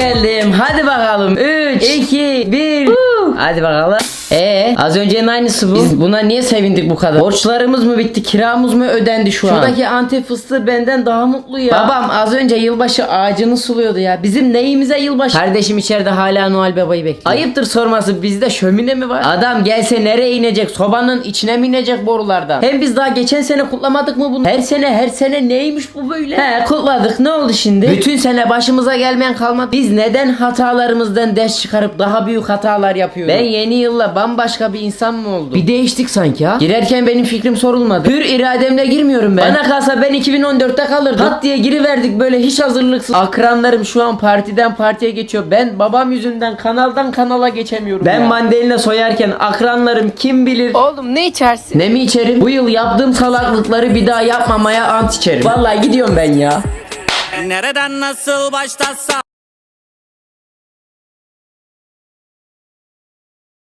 geldim. Hadi bakalım. 3, 2, 1. Hadi bakalım. Ee, az öncenin aynısı bu. Biz buna niye sevindik bu kadar? Borçlarımız mı bitti? Kiramız mı ödendi şu an? Şuradaki antep fıstığı benden daha mutlu ya. Babam az önce yılbaşı ağacını suluyordu ya. Bizim neyimize yılbaşı? Kardeşim içeride hala Noel Baba'yı bekliyor. Ayıptır sorması bizde şömine mi var? Adam gelse nereye inecek? Sobanın içine mi inecek borulardan? Hem biz daha geçen sene kutlamadık mı bunu? Her sene her sene neymiş bu böyle? He kutladık ne oldu şimdi? Bütün sene başımıza gelmeyen kalmadı. Biz neden hatalarımızdan ders çıkarıp daha büyük hatalar yapıyoruz? Ben yeni yılla bambaşka bir insan mı oldum? Bir değiştik sanki ha. Girerken benim fikrim sorulmadı. Hür irademle girmiyorum ben. Bana kalsa ben 2014'te kalırdım. Pat diye giriverdik böyle hiç hazırlıksız. Akranlarım şu an partiden partiye geçiyor. Ben babam yüzünden kanaldan kanala geçemiyorum Ben mandalina soyarken akranlarım kim bilir Oğlum ne içersin? ne mi içerim? Bu yıl yaptığım salaklıkları bir daha yapmamaya ant içerim. Vallahi gidiyorum ben ya. Nereden nasıl başlasam